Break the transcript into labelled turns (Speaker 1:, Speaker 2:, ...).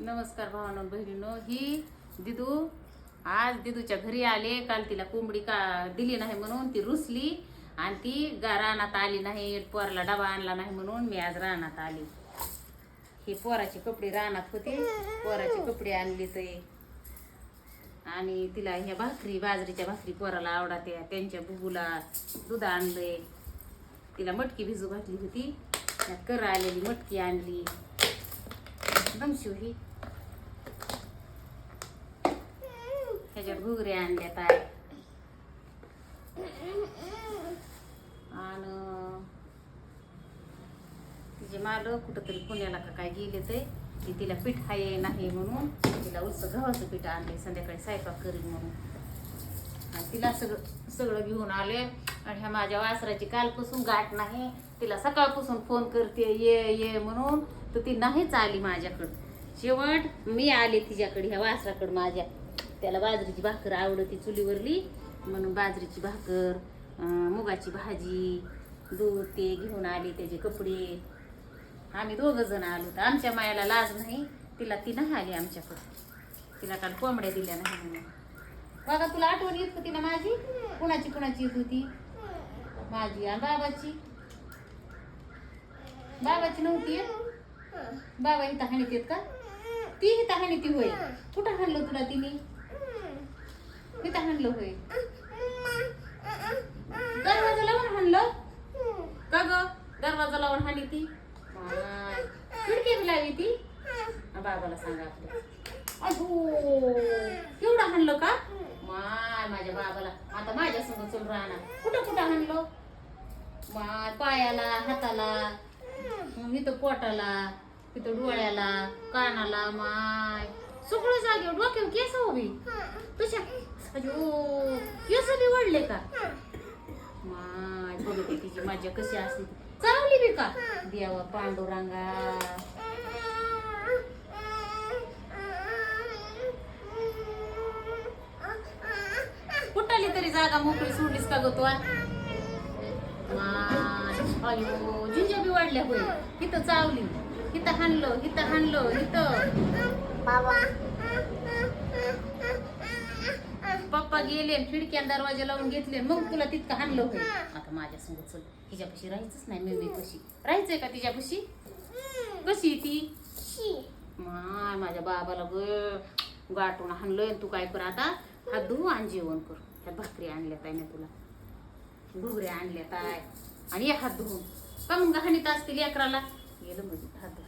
Speaker 1: नमस्कार भावानो बहिणीनो ही दिदू आज दिदूच्या घरी आले काल तिला कोंबडी का दिली नाही म्हणून ती रुसली आणि ती गा रानात आली नाही पोराला डबा आणला नाही म्हणून मी आज रानात आली. हे पोराचे कपडे रानात होते पोराचे कपडे आणले ते. आणि तिला ह्या भाकरी बाजरीच्या भाकरी पोराला आवडत्या त्यांच्या बुबूला दूध आणलंय. तिला मटकी भिजू घातली होती त्यात कर आलेली मटकी आणली. दमशिव ही ह्याच्यात घुगरे आणल्यात आहे. आणि तिचे मालक कुठंतरी पुण्याला का काय गेले ते की तिला पीठ आहे नाही म्हणून तिला उच्च गव्हाचं पीठ आणले संध्याकाळी स्वयंपाक करीन म्हणून. आणि तिला सगळं सगळं घेऊन आले. आणि ह्या माझ्या वासराची कालपासून गाठ नाही. तिला सकाळपासून फोन करते ये ये म्हणून. तर ती नाहीच आली माझ्याकडं. शेवट मी आले तिच्याकडे ह्या वासराकडं माझ्या. त्याला बाजरीची भाकर आवडती चुलीवरली. म्हणून बाजरीची भाकर मुगाची भाजी दूध ते घेऊन आले त्याचे कपडे. आम्ही दोघं जण आलो तर आमच्या मायाला लाज नाही. तिला ती नाही आली आमच्याकडं. तिला काल कोंबड्या दिल्या नाही म्हणून. बघा तुला आठवण येत होती ना माझी? कुणाची कुणाची येत होती? माझी आणि बाबाची. बाबाची नव्हती बाबा हिता हाणीत येत का? ती हिता हाणीती होय. कुठं हाणलं तुला तिने? इथं हाणलं होय. दरवाजा लावून हाणलं? का ग? दरवाजा लावून हाणी ती खिडकी लावी ती? बाबाला सांगा आपल्या अगो केवढं हाणलं का? माय माझ्या बाबाला. आता माझ्या संग चल राहणार. कुठं कुठं हाणलं? पायाला हाताला मग इथं पोटाला इथं डोळ्याला कानाला माय. सगळं जागेवर डोक्यावर केस उभी. तुझ्या अयो केस बी वाढले का? माय बघते तिची मजा कशी असते. चावली बी का? देवा पांडुरंगा. कुठाली तरी जागा मोकळी सोडलीस का गो तू अयो जिंजा बी वाढल्या होय. इथं चावली इथं हाणलं इथं हाणलं इथं पप्पा गेले खिडक्या दरवाजा लावून घेतले मग तुला तितकं हाणलं होय. आता माझ्या संग चल तिच्यापाशी राहायचंच नाही मी कशी. राहायचंय का तिच्यापाशी? कशी ती? माय माझ्या बाबाला ग गाठून हाणलंय तू काय कर आता? हात धुवू आणि जेवण कर. ह्या भाकरी आणल्यात आहे ना तुला. घुगऱ्या आणल्या काय आणि एक हात धुवून. का मग घाणीत असतील अकराला गेलं म्हणजे हात